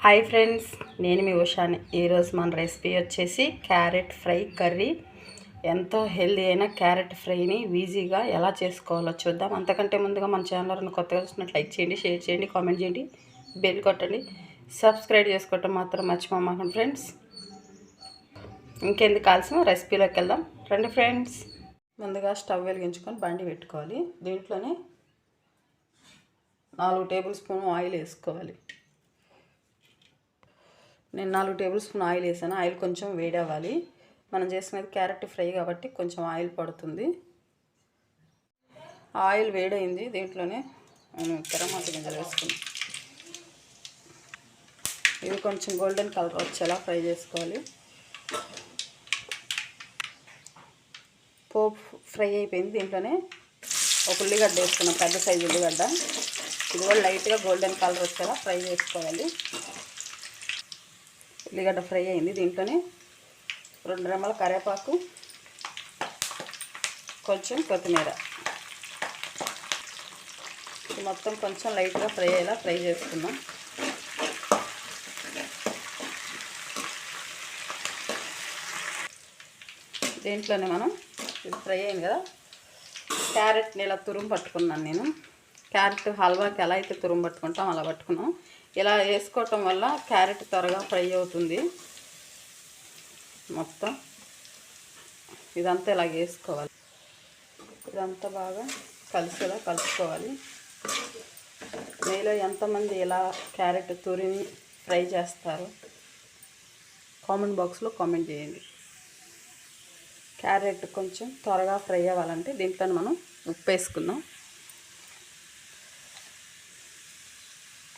Hi friends నేను మీ ఉషాని. ఈరోజు మన రెసిపీ వచ్చేసి క్యారెట్ ఫ్రై కర్రీ. ఎంతో హెల్దీ అయిన క్యారెట్ ఫ్రైని ఈజీగా ఎలా చేసుకోవాలో చూద్దాం. అంతకంటే ముందుగా మన ఛానల్ని కొత్తగా చూసినట్టు లైక్ చేయండి షేర్ చేయండి కామెంట్ చేయండి బెల్ కొట్టండి. సబ్స్క్రైబ్ చేసుకోవటం మాత్రం మర్చిపోమాకండి ఫ్రెండ్స్. ఇంకెందుకు కావాల్సిన రెసిపీలోకి వెళ్దాం. రండి ఫ్రెండ్స్. ముందుగా స్టవ్ వెలిగించుకొని బండి పెట్టుకోవాలి. దీంట్లోనే నాలుగు టేబుల్ స్పూన్ ఆయిల్ వేసుకోవాలి. నేను నాలుగు టేబుల్ స్పూన్ ఆయిల్ వేసాను. ఆయిల్ కొంచెం వేడి అవ్వాలి మనం చేసినది క్యారెట్ ఫ్రై కాబట్టి కొంచెం ఆయిల్ పడుతుంది. ఆయిల్ వేడైంది దీంట్లోనే నేను తెరమాత గింజలు వేసుకున్నాను ఇవి కొంచెం గోల్డెన్ కలర్ వచ్చేలా ఫ్రై చేసుకోవాలి. పోపు ఫ్రై అయిపోయింది. దీంట్లోనే ఒక ఉల్లిగడ్డ వేసుకున్నాం. పెద్ద సైజు ఉల్లిగడ్డ. ఇది కూడా లైట్గా గోల్డెన్ కలర్ వచ్చేలా ఫ్రై చేసుకోవాలి. ఉల్లిగడ్డ ఫ్రై అయింది. దీంట్లోనే రెండు రెమ్మల కరివేపాకు కొంచెం కొత్తిమీర. మొత్తం కొంచెం లైట్గా ఫ్రై అయ్యేలా ఫ్రై చేసుకుందాం. దీంట్లోనే మనం ఇది ఫ్రై అయింది కదా క్యారెట్ని ఇలా తురుము పట్టుకున్నాను నేను. క్యారెట్ హల్వాకి ఎలా అయితే తురుము పట్టుకుంటాం అలా పట్టుకున్నాం. ఇలా వేసుకోవటం వల్ల క్యారెట్ త్వరగా ఫ్రై అవుతుంది. మొత్తం ఇదంతా ఇలా వేసుకోవాలి. ఇదంతా బాగా కలిసేలా కలుపుకోవాలి. మీలో ఎంతమంది ఇలా క్యారెట్ తురిని ఫ్రై చేస్తారు కామెంట్ బాక్స్లో కామెంట్ చేయండి. క్యారెట్ కొంచెం త్వరగా ఫ్రై అవ్వాలంటే దీంట్లో మనం ఉప్పు వేసుకుందాం.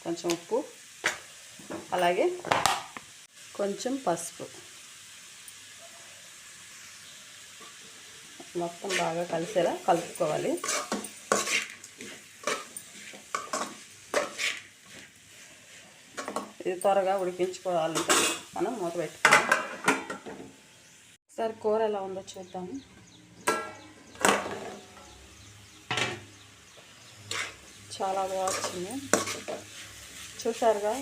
కొంచెం ఉప్పు అలాగే కొంచెం పసుపు. మొత్తం బాగా కలిసేలా కలుపుకోవాలి. ఇది త్వరగా ఉడికించుకోవాలంటే మనం మూత పెట్టుకోవాలి ఒకసారి కూర ఎలా ఉందో చూద్దాము. చాలా బాగా వచ్చింది. చూసారుగా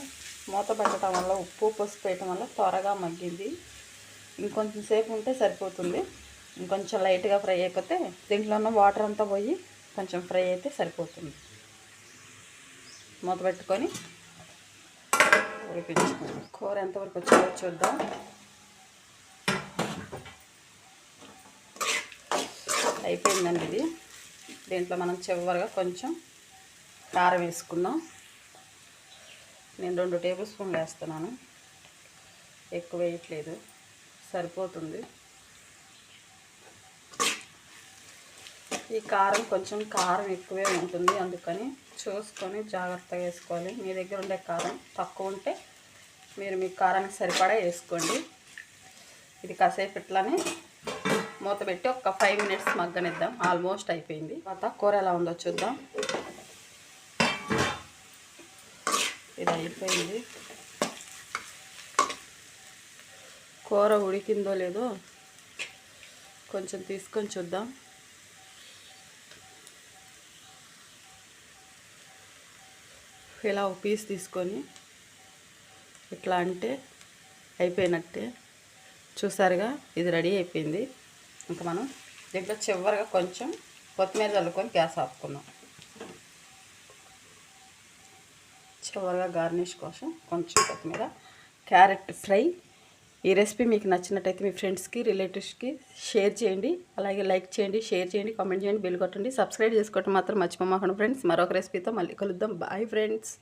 మూత పెట్టడం వల్ల ఉప్పు పసుపు వేయటం వల్ల త్వరగా మగ్గింది. ఇంకొంచెం సేపు ఉంటే సరిపోతుంది. ఇంకొంచెం లైట్గా ఫ్రై అయిపోతే దీంట్లో ఉన్న వాటర్ అంతా పోయి కొంచెం ఫ్రై అయితే సరిపోతుంది. మూత పెట్టుకొని ఉడిపించుకోండి కూర ఎంతవరకు వచ్చిందో చూద్దాం. అయిపోయిందండి ఇది. దీంట్లో మనం చివరిగా కొంచెం కారం వేసుకుందాం. నేను రెండు టేబుల్ స్పూన్లు వేస్తున్నాను. ఎక్కువ వేయట్లేదు. సరిపోతుంది. ఈ కారం కొంచెం కారం ఎక్కువే ఉంటుంది. అందుకని చూసుకొని జాగ్రత్తగా వేసుకోవాలి. మీ దగ్గర ఉండే కారం తక్కువ ఉంటే మీరు మీ కారానికి సరిపడా వేసుకోండి. ఇది కాసేపు ఇట్లానే మూత పెట్టి ఒక ఫైవ్ మినిట్స్ మగ్గనిద్దాం. ఆల్మోస్ట్ అయిపోయింది. తర్వాత కూర ఎలా ఉందో చూద్దాం. ఇది అయిపోయింది కూర ఉడికిందో లేదో కొంచెం తీసుకొని చూద్దాం. ఇలా ఒక పీస్ తీసుకొని ఇట్లా అంటే అయిపోయినట్టే. చూసారుగా ఇది రెడీ అయిపోయింది. ఇంకా మనం దీంట్లో చివరిగా కొంచెం కొత్తిమీర చల్లుకొని గ్యాస్ ఆపుకున్నాం చివరిగా గార్నిష్ కోసం కొంచెం కొత్తిమీర క్యారెట్ ఫ్రై. ఈ రెసిపీ మీకు నచ్చినట్టయితే మీ ఫ్రెండ్స్కి రిలేటివ్స్కి షేర్ చేయండి. అలాగే లైక్ చేయండి షేర్ చేయండి కామెంట్ చేయండి బిల్ కొట్టండి. సబ్స్క్రైబ్ చేసుకోవటం మాత్రం మర్చిపోమాకండి ఫ్రెండ్స్. మరొక రెసిపీతో మళ్ళీ కలుద్దాం. Bye friends.